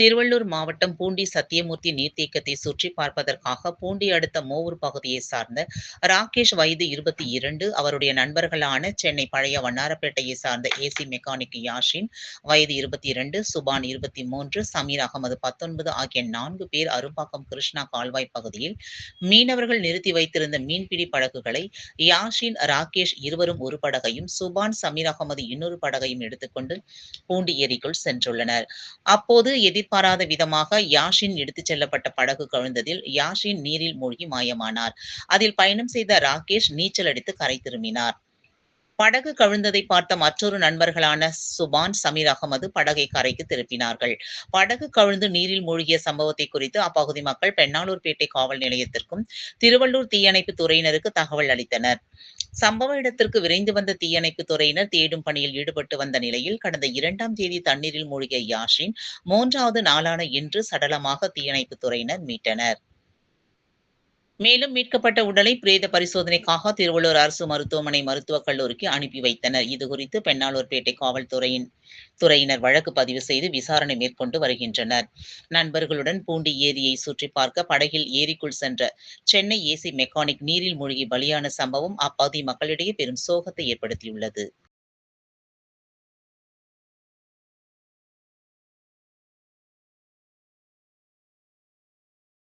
திருவள்ளூர் மாவட்டம் பூண்டி சத்தியமூர்த்தி நீர்த்தேக்கத்தை சுற்றி பார்ப்பதற்காக பூண்டி அடுத்த மோவூர் பகுதியை சார்ந்த ராகேஷ் வயது இருபத்தி இரண்டு அவருடைய நண்பர்களான சென்னை பழைய வண்ணாரப்பேட்டையை சார்ந்த ஏசி மெக்கானிக் யாஷின் வயது இருபத்தி இரண்டு சுபான் இருபத்தி மூன்று சமீர் அகமது பத்தொன்பது ஆகிய நான்கு பேர் அரும்பாக்கம் கிருஷ்ணா கால்வாய் பகுதியில் மீனவர்கள் நிறுத்தி வைத்திருந்த மீன்பிடி படகுகளை யாஷின் ராகேஷ் இருவரும் ஒரு படகையும் சுபான் சமீர் அகமது இன்னொரு படகையும் எடுத்துக்கொண்டு பூண்டி ஏரிக்குள் சென்றுள்ளனர். அப்போது எதிர்பாராத விதமாக யாஷின் எடுத்துச் செல்லப்பட்ட படகு கவிழ்ந்ததில் யாஷின் நீரில் மூழ்கி மாயமானார். அதில் பயணம் செய்த ராகேஷ் நீச்சல் அடித்து கரை திரும்பினார். படகு கவிழ்ந்ததை பார்த்த மற்றொரு நண்பர்களான சுபான் சமீர் அகமது படகை கரைக்கு திருப்பினார்கள் படகு கவிழ்ந்து நீரில் மூழ்கிய சம்பவத்தை குறித்து அப்பகுதி மக்கள் பெண்ணாலூர்பேட்டை காவல் நிலையத்திற்கும் திருவள்ளூர் தீயணைப்பு துறையினருக்கு தகவல் அளித்தனர். சம்பவ இடத்திற்கு விரைந்து வந்த தீயணைப்பு துறையினர் தேடும் பணியில் ஈடுபட்டு வந்த நிலையில் கடந்த இரண்டாம் தேதி தண்ணீரில் மூழ்கிய யாஷின் மூன்றாவது நாளான இன்று சடலமாக தீயணைப்பு துறையினர் மீட்டனர். மேலும் மீட்கப்பட்ட உடலை பிரேத பரிசோதனைக்காக திருவள்ளூர் அரசு மருத்துவமனை மருத்துவக் கல்லூரிக்கு அனுப்பி வைத்தனர். இதுகுறித்து பெண்ணாளூர்பேட்டை காவல்துறையின் துறையினர் வழக்கு பதிவு செய்து விசாரணை மேற்கொண்டு வருகின்றனர். நண்பர்களுடன் பூண்டி ஏரியை சுற்றி பார்க்க படகில் ஏரிக்குள் சென்ற சென்னை ஏசி மெக்கானிக் நீரில் மூழ்கி பலியான சம்பவம் அப்பகுதி மக்களிடையே பெரும் சோகத்தை ஏற்படுத்தியுள்ளது.